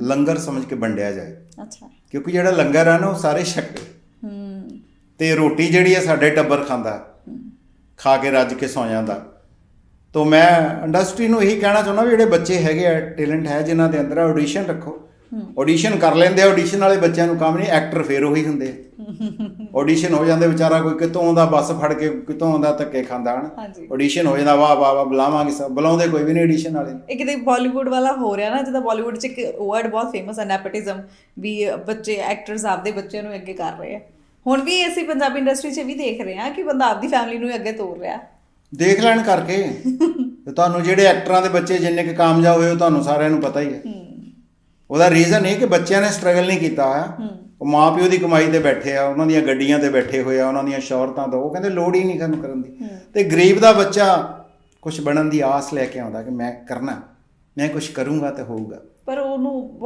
ਲੰਗਰ ਸਮਝ ਕੇ ਵੰਡਿਆ ਜਾਏ। ਅੱਛਾ। ਕਿਉਂਕਿ ਜਿਹੜਾ ਲੰਗਰ ਆ ਨਾ ਉਹ ਸਾਰੇ ਛਕਦੇ ਹੂੰ। ਤੇ ਰੋਟੀ ਜਿਹੜੀ ਆ ਸਾਡੇ ਟੱਬਰ ਖਾਂਦਾ। ਖਾ ਕੇ ਰੱਜ ਕੇ ਸੌ ਜਾਂਦਾ। ਤੋਂ ਮੈਂ ਇੰਡਸਟਰੀ ਨੂੰ ਇਹੀ ਕਹਿਣਾ ਚਾਹੁੰਦਾ ਵੀ ਜਿਹੜੇ ਬੱਚੇ ਹੈਗੇ ਆ ਟੈਲੈਂਟ ਹੈ ਜਿਨ੍ਹਾਂ ਦੇ ਅੰਦਰ ਆਡੀਸ਼ਨ ਰੱਖੋ। ਆਡੀਸ਼ਨ ਕਰ ਲੈਂਦੇ ਆ ਆਡੀਸ਼ਨ ਵਾਲੇ ਬੱਚਿਆਂ ਨੂੰ ਕੰਮ ਨਹੀਂ ਐਕਟਰ ਫੇਰ ਉਹੀ ਹੁੰਦੇ ਆਡੀਸ਼ਨ ਹੋ ਜਾਂਦੇ ਵਿਚਾਰਾ ਕੋਈ ਕਿਤੋਂ ਆਉਂਦਾ ਬੱਸ ਫੜ ਕੇ ਕਿਤੋਂ ਆਉਂਦਾ ਧੱਕੇ ਖਾਂਦਾ ਹਨ। ਆਡੀਸ਼ਨ ਹੋ ਜਾਂਦਾ ਵਾਹ ਵਾਹ ਵਾਹ ਬੁਲਾਵਾਂਗੇ ਸਭ। ਬੁਲਾਉਂਦੇ ਕੋਈ ਵੀ ਨਹੀਂ ਆਡੀਸ਼ਨ ਵਾਲੇ। ਇਹ ਕਿਤੇ ਬਾਲੀਵੁੱਡ ਵਾਲਾ ਹੋ ਰਿਹਾ ਨਾ ਜਿੱਦਾਂ ਬਾਲੀਵੁੱਡ 'ਚ ਇੱਕ ਵਰਡ ਬਹੁਤ ਫੇਮਸ ਹੈ ਨੈਪੋਟਿਜ਼ਮ ਵੀ ਬੱਚੇ ਐਕਟਰਸ ਆਪਦੇ ਬੱਚਿਆਂ ਨੂੰ ਅੱਗੇ ਕਰ ਰਹੇ ਆ। ਹੁਣ ਵੀ ਅਸੀਂ ਪੰਜਾਬੀ ਇੰਡਸਟਰੀ 'ਚ ਵੀ ਦੇਖ ਰਹੇ ਹਾਂ ਕਿ ਬੰਦਾ ਆਪਦੀ ਫੈਮਿਲੀ ਨੂੰ ਅੱਗੇ ਤੋਰ ਰਿਹਾ। ਦੇਖ ਲੈਣ ਕਰਕੇ। ਤੁਹਾਨੂੰ ਜਿਹੜੇ ਐਕਟਰਾਂ ਦੇ ਬੱਚੇ ਜਿੰਨੇ ਕੁ ਕਾਮਯਾਬ ਹੋਏ ਉਹ ਤੁਹਾਨੂੰ ਸਾਰਿਆਂ ਨੂੰ ਪਤਾ ਹੀ। ਹੈ। ਉਹਦਾ ਰੀਜ਼ਨ ਇਹ ਕਿ ਬੱਚਿਆਂ ਨੇ ਸਟਰਗਲ ਨਹੀਂ ਕੀਤਾ ਹੋਇਆ ਉਹ ਮਾਪਿਓ ਦੀ ਕਮਾਈ ਤੇ ਬੈਠੇ ਆ ਉਹਨਾਂ ਦੀਆਂ ਗੱਡੀਆਂ ਤੇ ਬੈਠੇ ਹੋਏ ਆ ਉਹਨਾਂ ਦੀਆਂ ਸ਼ੌਹਰਤਾਂ ਤੋਂ। ਉਹ ਕਹਿੰਦੇ ਲੋੜ ਹੀ ਨਹੀਂ ਸਾਨੂੰ ਕਰਨ ਦੀ। ਤੇ ਗਰੀਬ ਦਾ ਬੱਚਾ ਕੁਝ ਬਣਨ ਦੀ ਆਸ ਲੈ ਕੇ ਆਉਂਦਾ ਕਿ ਮੈਂ ਕਰਨਾ ਮੈਂ ਕੁਝ ਕਰੂੰਗਾ ਤੇ ਹੋਊਗਾ। ਪਰ ਉਹਨੂੰ